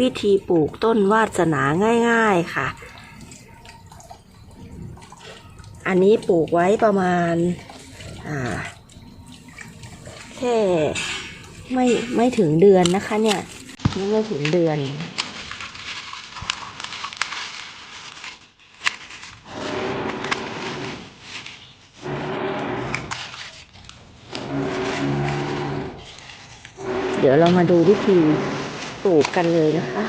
วิธีปลูกต้นวาสนาง่าย ๆค่ะ อันนี้ปลูกไว้ประมาณาแค่ไม่ไม่ถึงเดือนนะคะเนี่ยยังไม่ถึงเดือนเดี๋ยวเรามาดูวิธี ปลูกกันเลยนะคะ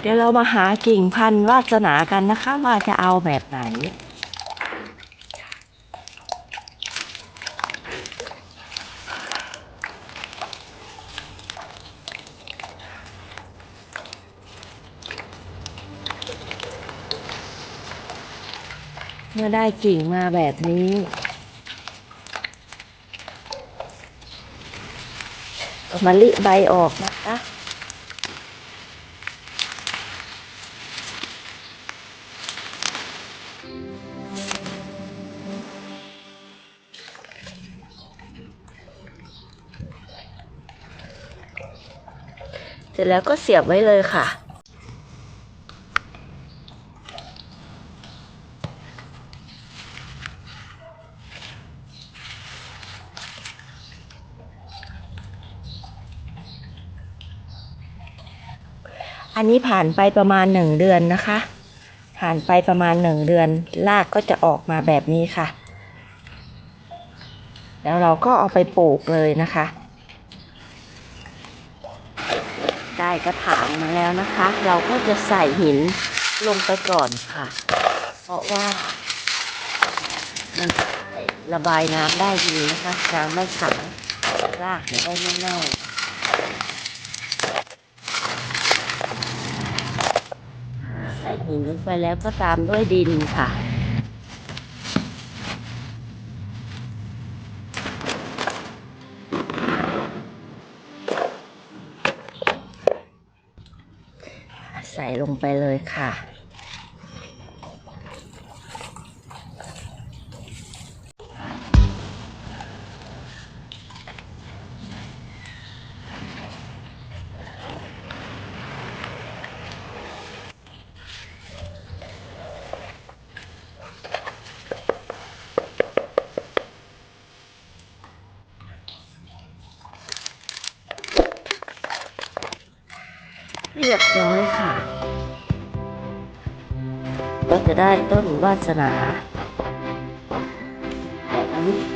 เดี๋ยวเรามาหากิ่งพันธุ์วาสนากันนะคะ ว่าจะเอาแบบไหนเมื่อได้กิ่งมาแบบนี้ เอา มาลิใบออกนะคะเสร็จแล้วก็เสียบไว้เลยค่ะ อันนี้ผ่านไปประมาณหนึ่งเดือนนะคะ ผ่านไปประมาณหนึ่งเดือนรากก็จะออกมาแบบนี้ค่ะ แล้วเราก็เอาไปปลูกเลยนะคะ ได้กระถางมาแล้วนะคะ เราก็จะใส่หินลงไปก่อนค่ะ เพราะว่ามันระบายน้ำได้ดีนะคะน้ำไม่ขังรากจะได้ไม่เน่า ใส่ หินลงไปแล้วก็ตามด้วยดินค่ะ ใส่ลงไปเลยค่ะ เรียบร้อยค่ะ ก็จะได้ต้นวาสนาแบบนี้